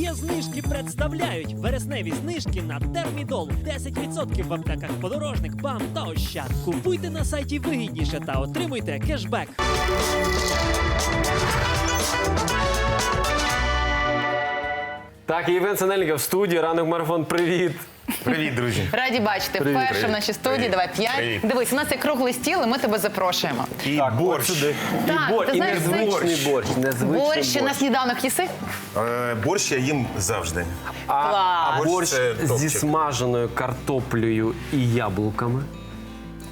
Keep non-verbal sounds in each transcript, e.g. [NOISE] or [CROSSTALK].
Є знижки представляють вересневі знижки на термідол. 10% в аптеках подорожник, бам та ощад. Купуйте на сайті вигідніше та отримуйте кешбек. Так, Євген Синельников в студії. Ранок марафон. Привіт. Привіт, друзі. Раді бачити Привіт, вперше привіт. в нашій студії. Привіт. Давай п'ять. Привіт. Дивись, у нас є круглий стіл, і ми тебе запрошуємо. І борщ. от сюди. Так, і борщ, ти і знаєш, незвичний борщ. Незвичний Борщ на сніданок їси? Е, борщ я їм завжди. А, Клас. борщ борщ це зі топчик. смаженою картоплею і яблуками.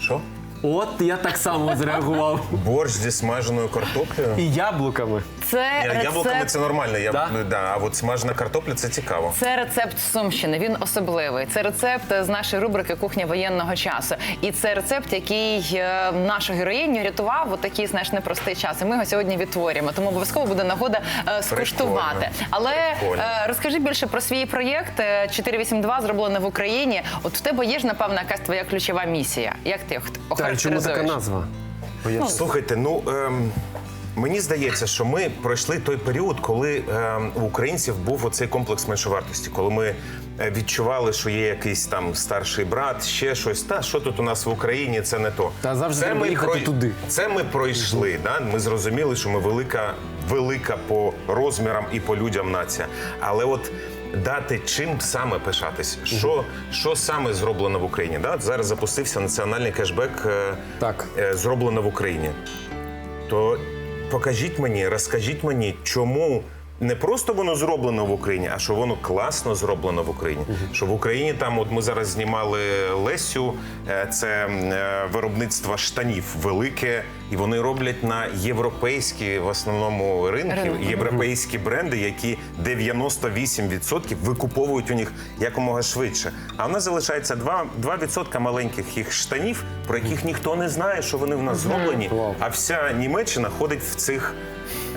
Що? От я так само зреагував. Борщ зі смаженою картоплею. І яблуками. Це Ні, Яблуками рецепт. це нормально. Я, Да? да? а от смажена картопля це цікаво. Це рецепт Сумщини. Він особливий. Це рецепт з нашої рубрики Кухня воєнного часу. І це рецепт, який е, нашу героїню рятував у такий знаєш непростий час. І ми його сьогодні відтворюємо. Тому обов'язково буде нагода е, скуштувати. Прикольно. Але Прикольно. е, розкажи більше про свій проєкт е, 482 зроблено в Україні. От в тебе є ж напевно якась твоя ключова місія. Як ти Так, чому така назва? Слухайте, ну ем, мені здається, що ми пройшли той період, коли ем, у українців був оцей комплекс меншовартості, коли ми е, відчували, що є якийсь там старший брат, ще щось. Та що тут у нас в Україні, це не то. Та завжди треба ми їхати туди. Це ми пройшли. Да? Ми зрозуміли, що ми велика, велика по розмірам і по людям нація. Але от. Дати чим саме пишатись, що, що саме зроблено в Україні? Да? Зараз запустився національний кешбек е, Так. е, зроблено в Україні. То покажіть мені, розкажіть мені, чому не просто воно зроблено в Україні, а що воно класно зроблено в Україні. Що в Україні там, от ми зараз знімали Лесю, е, це е, виробництво штанів велике, і вони роблять на європейські в основному ринки, європейські бренди, які 98% викуповують у них якомога швидше. А в нас залишається 2%, 2% маленьких їх штанів, про яких ніхто не знає, що вони в нас зроблені. А вся Німеччина ходить в цих.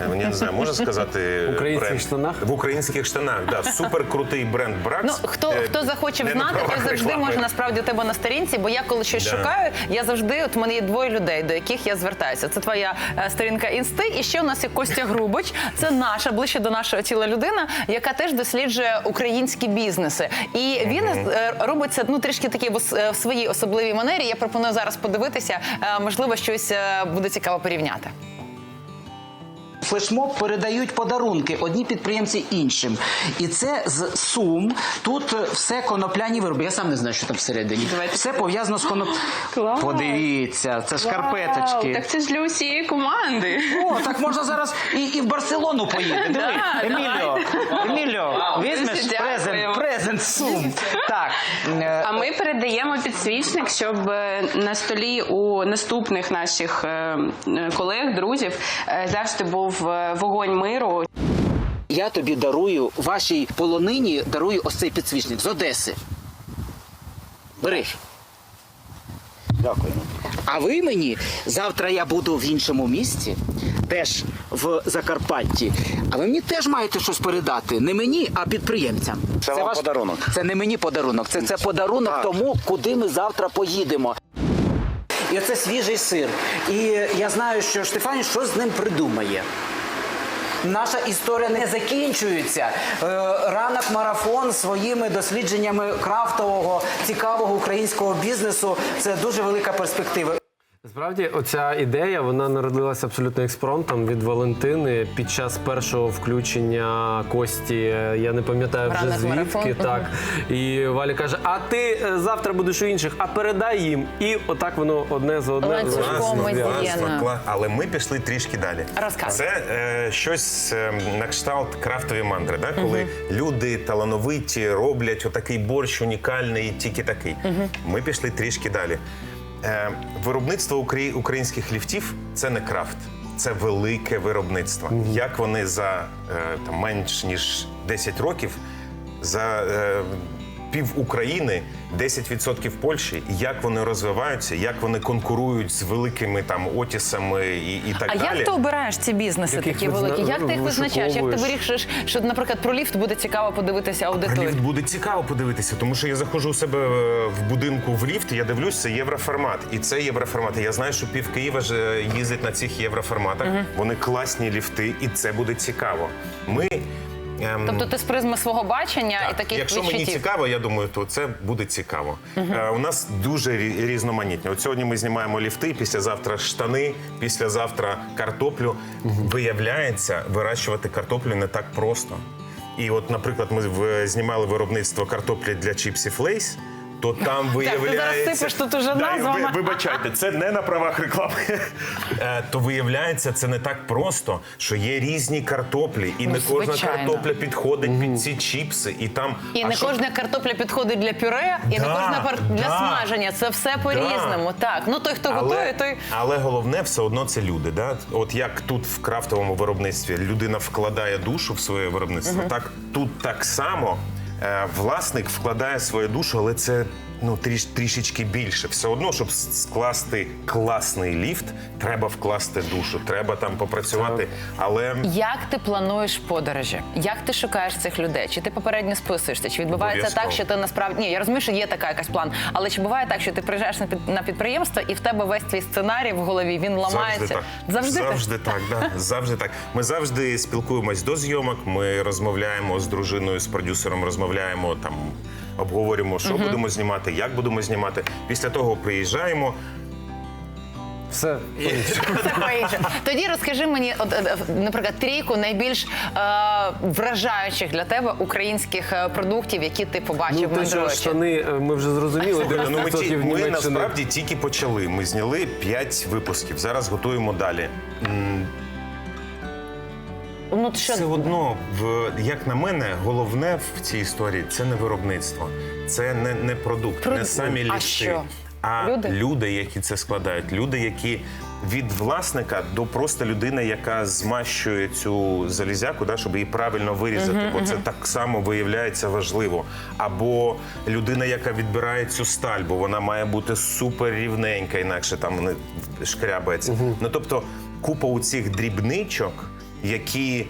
Е, Я не знаю, можна сказати е, Українських бренд? штанах? В українських штанах, да. Супер крутий бренд Бракс. Ну хто Е, хто захоче не на знати, той завжди реклами. може насправді у тебе на сторінці. Бо я коли щось Да. шукаю, я завжди от в мене є двоє людей, до яких я звертаюся. Це твоя е, сторінка інсти. І ще у нас є Костя Грубич. Це наша ближче до нашого тіла людина, яка теж досліджує українські бізнеси. І він е, робить це ну трішки такі в е, в своїй особливій манері. Я пропоную зараз подивитися. Е, Можливо, щось е, буде цікаво порівняти. Флешмоб передають подарунки одні підприємці іншим. І це з сум. Тут е, все конопляні вироби. Я сам не знаю, що там всередині. Все пов'язано з коноп... Клас. Подивіться, це шкарпеточки. Так це ж для усієї команди. О, так можна зараз і, і в Барселону поїти. Диви, Еміліо, Еміліо, візьмеш презент, презент сум. Так. е, А ми передаємо підсвічник, щоб е, на столі у наступних наших колег, друзів завжди був е, вогонь миру. Я тобі дарую вашій полонині дарую ось цей підсвічник з Одеси. Бери. Дякую. А ви мені завтра я буду в іншому місці, теж в Закарпатті. А ви мені теж маєте щось передати. Не мені, а підприємцям. Це вам подарунок. Це не мені подарунок, це, це подарунок тому, куди ми завтра поїдемо. І оце свіжий сир. І я знаю, що Штефані щось з ним придумає. Наша історія не закінчується. Е, Ранок марафон своїми дослідженнями крафтового цікавого українського бізнесу це дуже велика перспектива. Насправді, оця ідея вона народилася абсолютно експромтом від Валентини під час першого включення Кості. Я не пам'ятаю вже Ранок звідки. марафон. Так і Валя каже: А ти е, завтра будеш у інших, а передай їм. І отак воно одне за одне. Ланцюжком Класно, класно, Але ми пішли трішки далі. Розказуй. Це е, щось е, на кшталт крафтові мандри, да? коли люди талановиті роблять отакий борщ унікальний, тільки такий. Ми пішли трішки далі. Е, виробництво украї- українських ліфтів це не крафт. Це велике виробництво. Як вони за е, там, менш ніж 10 років за е, пів України, 10% Польщі, як вони розвиваються, як вони конкурують з великими там отісами і, і так А далі. як ти обираєш ці бізнеси Яких такі великі? Як ти їх визначаєш? Як ти вирішиш, що, наприклад, про ліфт буде цікаво подивитися Про ліфт буде цікаво подивитися, тому що я заходжу у себе е, в будинку в ліфт, я дивлюсь, це євроформат. І це євроформат. І Я знаю, що пів Києва ж е, їздить на цих євроформатах. Вони класні ліфти, і це буде цікаво. Ми Ем, Тобто ти з призми свого бачення і таких Якщо відчуттів. мені цікаво, я думаю, то це буде цікаво. Е, у нас дуже різноманітні. От сьогодні ми знімаємо ліфти, післязавтра штани, післязавтра картоплю. Виявляється, вирощувати картоплю не так просто. І от, наприклад, ми знімали виробництво картоплі для чіпсів Лейс. То там виявляється... сипеш тут уже Да, ви- Вибачайте, це не на правах реклами. [LAUGHS] Е, То виявляється, це не так просто, що є різні картоплі, і не кожна Ну, звичайно. картопля підходить під ці чіпси, і там І а не що- кожна картопля підходить для пюре, і не кожна пар- для смаження. Це все по-різному. Так, ну той, хто готує, той але головне все одно це люди. Да? От як тут в крафтовому виробництві людина вкладає душу в своє виробництво, так тут так само власник вкладає свою душу, але це. Ну, тріш, трішечки більше. Все одно, щоб скласти класний ліфт, треба вкласти душу, треба там попрацювати. Але Як ти плануєш подорожі? Як ти шукаєш цих людей? Чи ти попередньо списуєшся? Чи відбувається так, що ти насправді ні? Я розумію, що є така якась план, але чи буває так, що ти приїжджаєш на під на підприємство і в тебе весь твій сценарій в голові він ламається? Завжди так. Завжди, так? завжди так. да. [LAUGHS] завжди так. Ми завжди спілкуємось до зйомок. Ми розмовляємо з дружиною, з продюсером, розмовляємо там, обговорюємо, що будемо знімати, як будемо знімати. Після того приїжджаємо. Все. Це по-іншому. Тоді розкажи мені, от, е, е, наприклад, трійку найбільш е, вражаючих для тебе українських е, продуктів, які ти побачив Ну, те, що штани е, ми вже зрозуміли. Слухайте, ну, ми, 90% ті- ми Німеччини. насправді тільки почали. Ми зняли 5 випусків. Зараз готуємо далі. М, Ну, що Все одно, в як на мене, головне в цій історії це не виробництво, це не, не продукт, Продукт. не самі А що? а Люди? люди, які це складають, люди, які від власника до просто людини, яка змащує цю залізяку, да, щоб її правильно вирізати, бо це так само виявляється важливо. Або людина, яка відбирає цю сталь, бо вона має бути супер рівненька, інакше там не шкрябається. Ну тобто, купа у цих дрібничок, які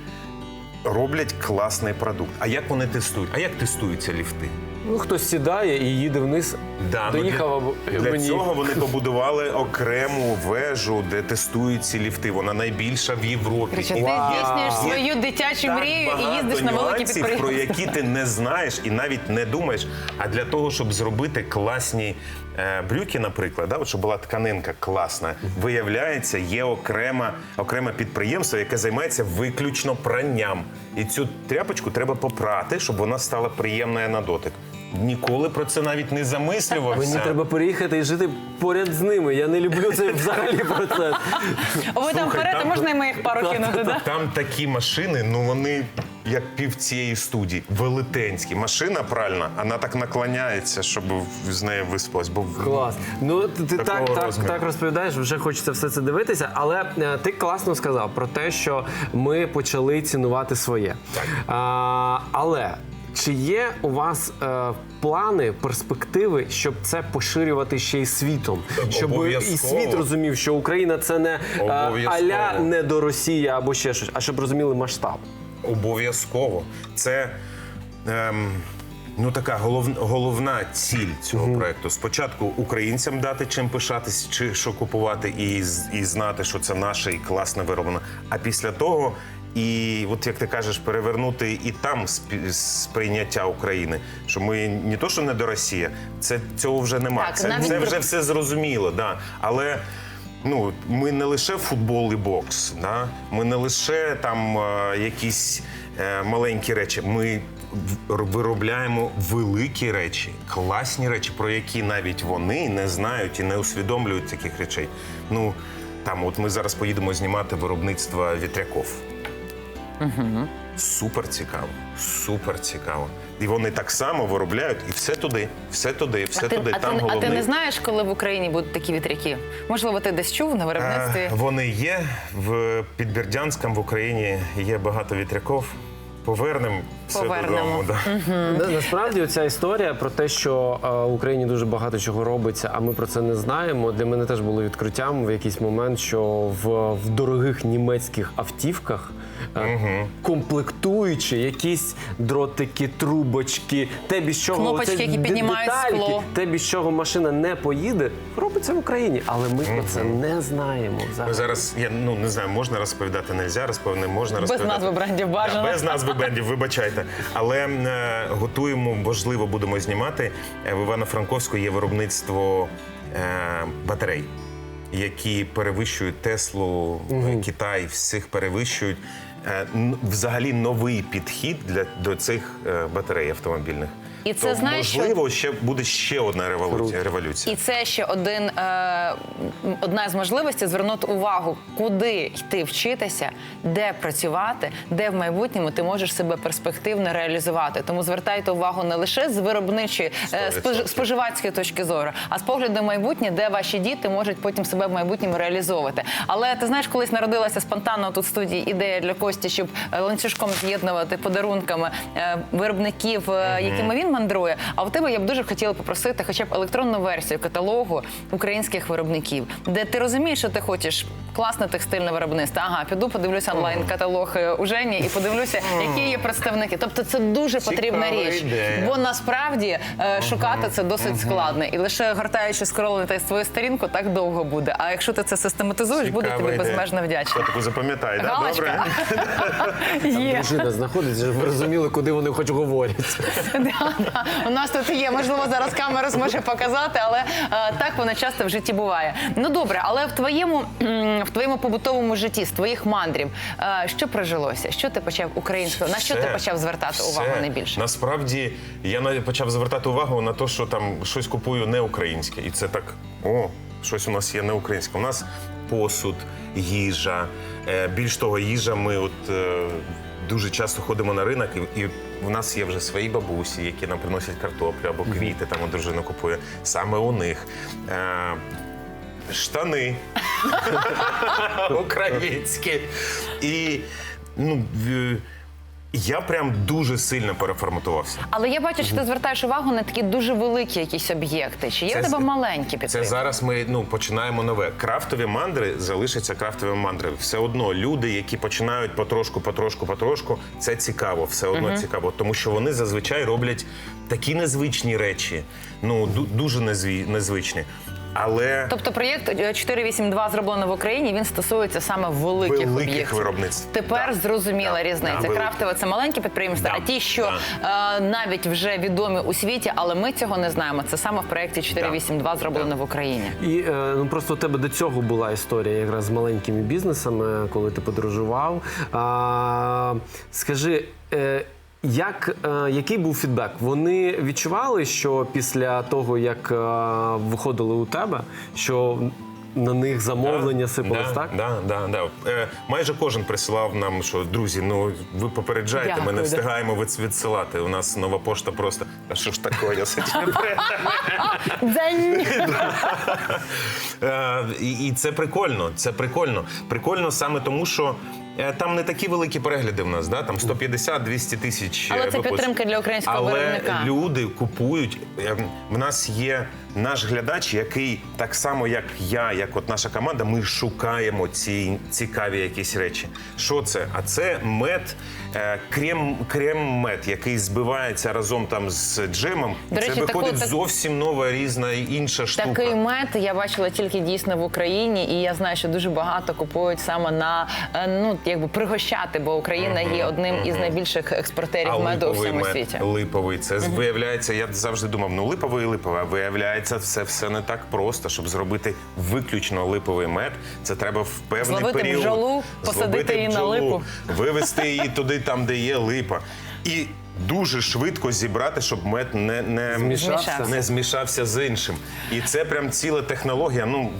роблять класний продукт. А як вони тестують? А як тестуються ліфти? Ну, хтось сідає і їде вниз. Да, Доїхав або для, для мені. цього вони побудували окрему вежу, де тестують ці ліфти. Вона найбільша в Європі. І ти здійснюєш свою дитячу мрію і їздиш на великі нюансів, про які ти не знаєш і навіть не думаєш. А для того, щоб зробити класні брюки, наприклад, да, от щоб була тканинка класна, виявляється, є окрема, окреме підприємство, яке займається виключно пранням. І цю тряпочку треба попрати, щоб вона стала приємною на дотик. Ніколи про це навіть не замислювався. Мені треба переїхати і жити поряд з ними. Я не люблю цей взагалі процес. Ви там вперед, можна і моїх пару кинути, да? Там такі машини, ну вони як пів цієї студії, велетенські. Машина пральна, вона так наклоняється, щоб з нею виспалась. Бо Клас. Ну ти так, так, так розповідаєш, вже хочеться все це дивитися. Але е, ти класно сказав про те, що ми почали цінувати своє. А, але чи є у вас е, плани, перспективи, щоб це поширювати ще й світом? Щоб і світ розумів, що Україна це не е, аля не до Росії або ще щось, а щоб розуміли масштаб. Обов'язково. Це ем, ну, така голов, головна ціль цього проекту. Спочатку українцям дати чим пишатись, чи що купувати, і, з- і знати, що це наше і класно вироблено. А після того. І от як ти кажеш, перевернути і там спі- сприйняття України, що ми не то, що не до Росії, це цього вже немає. Так, Це, навіть це про- вже все зрозуміло, да. але. Ну, ми не лише футбол і бокс, да? ми не лише там е, якісь е, маленькі речі. Ми виробляємо великі речі, класні речі, про які навіть вони не знають і не усвідомлюють таких речей. Ну там, от ми зараз поїдемо знімати виробництво вітряков. Супер цікаво, супер цікаво. І вони так само виробляють, і все туди, все туди, все А ти, туди. а, там ти, а головний... ти не знаєш, коли в Україні будуть такі вітряки? Можливо, ти десь чув на виробництві? А, Вони є в Підбердянському в Україні є багато вітряков. Повернемо все Повернемо. додому. Да. На- Насправді ця історія про те, що е, в Україні дуже багато чого робиться, а ми про це не знаємо. Для мене теж було відкриттям в якийсь момент, що в, в дорогих німецьких автівках е, комплектуючі якісь дротики, трубочки, те, без чого Кнопочки, оце які піднімають детальки, скло. те, без чого машина не поїде, робиться в Україні. Але ми про це не знаємо Ми взагалі. зараз, я ну не знаю, можна розповідати, не можна розповідати, можна Без розповідати. назви брендів бажано. Да, без назви брендів, вибачайте. Але е, готуємо, можливо, будемо знімати. Е, В Івано-Франковську є виробництво е, батарей, які перевищують Теслу, угу. Китай, всіх перевищують. Взагалі новий підхід для до цих батарей автомобільних. І це, То, знаєш, що- можливо, ще буде ще одна революція. революція. І це ще один, е, одна з можливостей звернути увагу, куди йти вчитися, де працювати, де в майбутньому ти можеш себе перспективно реалізувати. Тому звертайте увагу не лише з виробничої е, спож- споживацької точки зору, а з погляду майбутнє, де ваші діти можуть потім себе в майбутньому реалізовувати. Але ти знаєш, колись народилася спонтанно тут в студії ідея для Кості, щоб е, ланцюжком з'єднувати подарунками е, виробників, е, якими він мандрує. А у тебе я б дуже хотіла попросити, хоча б електронну версію каталогу українських виробників, де ти розумієш, що ти хочеш класне текстильне виробництво. Ага, піду подивлюся онлайн каталог е, у Жені і подивлюся, які є представники. Тобто, це дуже потрібна річ, бо насправді е, шукати це досить складно. І лише гортаючи скролити твою сторінку, так довго буде. А якщо ти це систематизуєш, буду тобі безмежно вдячна. Таку запам'ятай, да? Добре? [LAUGHS] Дружина знаходиться, щоб розуміли, куди вони хоч говорять. [LAUGHS] У нас тут є. Можливо, зараз камера зможе показати, але е, так воно часто в житті буває. Ну добре, але в твоєму в твоєму побутовому житті, з твоїх мандрів, е, що прижилося? Що ти почав українською? На що ти почав звертати увагу найбільше? Насправді я навіть почав звертати увагу на те, що там щось купую не українське. І це так, о, щось у нас є не українське. У нас посуд, їжа. Е, більш того, їжа ми от. Дуже часто ходимо на ринок, і, і в нас є вже свої бабусі, які нам приносять картоплю або квіти, там у дружина купує. Саме у них. Е, штани [LAUGHS] українські. І ну, я прям дуже сильно переформатувався. Але я бачу, що ти звертаєш увагу на такі дуже великі якісь об'єкти. Чи є Це в тебе з- маленькі Це зараз ми ну починаємо нове. Крафтові мандри залишаться крафтовими мандрами. Все одно люди, які починають потрошку, потрошку, потрошку, це цікаво, все одно цікаво, тому що вони зазвичай роблять такі незвичні речі. Ну ду- дуже незві- незвичні. Але Тобто проєкт е, 482 зроблено в Україні. Він стосується саме великих, Великих об'єктів. виробництв. Тепер Да. зрозуміла Да. різниця. Да. Крафтове це маленькі підприємства, Да. а ті, що е, навіть вже відомі у світі, але ми цього не знаємо. Це саме в проєкті 482 зроблено в Україні. І е, ну просто у тебе до цього була історія якраз з маленькими бізнесами, коли ти подорожував. А, скажи. Е, як, е, який був фідбек? Вони відчували, що після того, як е, виходили у тебе, що на них замовлення сипалось, да, так? Да, да, да. Е, майже кожен присилав нам, що друзі, ну ви попереджаєте, ми Дякую, не да. встигаємо від- відсилати. У нас нова пошта просто. А що ж таке? з цими Е, і, і це прикольно. Це прикольно. Прикольно саме тому, що там не такі великі перегляди в нас, да? там 150-200 тисяч. Але е, це підтримка для українського Але виробника. люди купують. Е, В нас є наш глядач, який так само, як я, як от наша команда, ми шукаємо ці цікаві якісь речі. Що це? А це мед, е, крем, крем-мед, який збивається разом там з джемом. До це виходить таку- так- зовсім нова різна інша штука. Такий мед я бачила тільки дійсно в Україні, і я знаю, що дуже багато купують саме на е, ну якби пригощати, бо Україна є одним із найбільших експортерів А меду у липовий всьому світі. липовий. Це виявляється, я завжди думав, ну липовий і липовий. А виявляється, це все не так просто, щоб зробити виключно липовий мед. Це треба в певний Зловити період. бджолу, посадити її її на липу. [LAUGHS] вивезти її туди, там, де є липа. І дуже швидко зібрати, щоб мед не, не, Змішався. не змішався з іншим. І це прям ціла технологія. Ну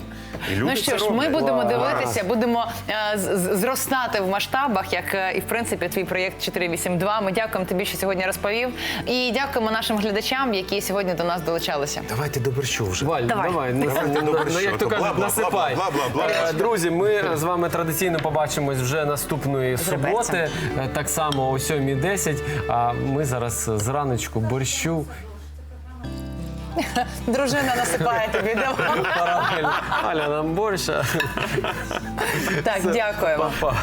І люди Ну що ж, ми будемо дивитися, будемо е, з- з- зростати в масштабах, як е, і в принципі твій проєкт 482. Ми дякуємо тобі, що сьогодні розповів. І дякуємо нашим глядачам, які сьогодні до нас долучалися. Давайте до борщу вже. Валь, Давай. давай, ну, Давайте ну, добре, ну, що як то то? кажуть, Бла-бла, насипай. Е, Друзі, ми з вами традиційно побачимось вже наступної суботи, е, так само о 7.10. А ми зараз зраночку борщу. [LAUGHS] Дружина насипає тобі. Давай. Аля нам борща. Так, дякуємо. Па-па.